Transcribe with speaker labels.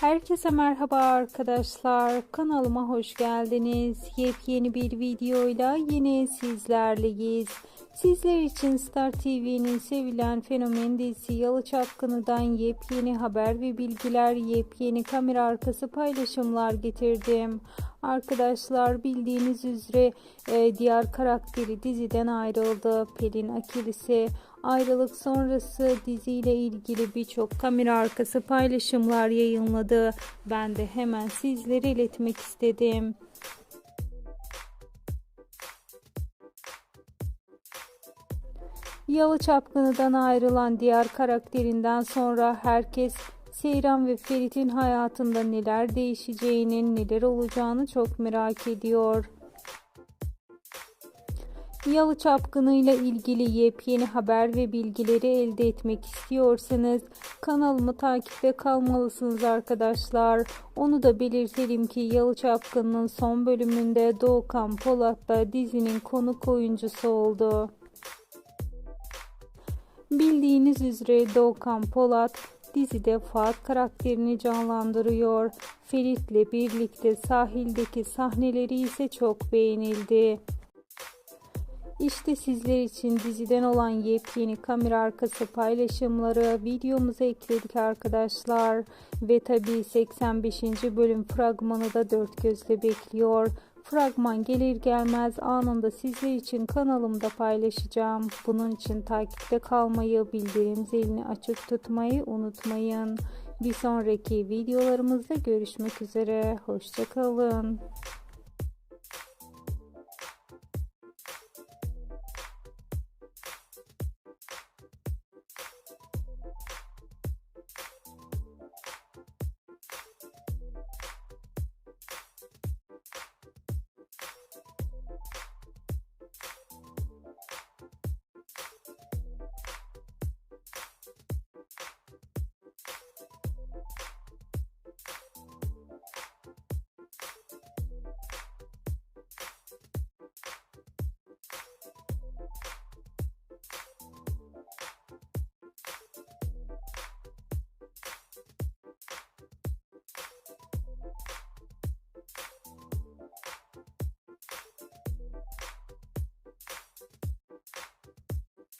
Speaker 1: Herkese merhaba arkadaşlar. Kanalıma hoş geldiniz. Yepyeni bir videoyla yine sizlerleyiz. Sizler için Star TV'nin sevilen fenomen dizisi Yalı Çapkını'dan yepyeni haber ve bilgiler, yepyeni kamera arkası paylaşımlar getirdim. Arkadaşlar bildiğiniz üzere e, diğer karakteri diziden ayrıldı. Pelin Akilis'e ayrılık sonrası diziyle ilgili birçok kamera arkası paylaşımlar yayınladı. Ben de hemen sizlere iletmek istedim. Yalı Çapkını'dan ayrılan diğer karakterinden sonra herkes Seyran ve Ferit'in hayatında neler değişeceğini, neler olacağını çok merak ediyor. Yalı Çapkını ile ilgili yepyeni haber ve bilgileri elde etmek istiyorsanız kanalımı takipte kalmalısınız arkadaşlar. Onu da belirtelim ki Yalı Çapkını'nın son bölümünde Doğukan Polat da dizinin konuk oyuncusu oldu. Bildiğiniz üzere Doğukan Polat dizide Fuat karakterini canlandırıyor. Ferit'le birlikte sahildeki sahneleri ise çok beğenildi. İşte sizler için diziden olan yepyeni kamera arkası paylaşımları videomuza ekledik arkadaşlar. Ve tabi 85. bölüm fragmanı da dört gözle bekliyor. Fragman gelir gelmez anında sizler için kanalımda paylaşacağım. Bunun için takipte kalmayı, bildirim zilini açık tutmayı unutmayın. Bir sonraki videolarımızda görüşmek üzere. Hoşçakalın.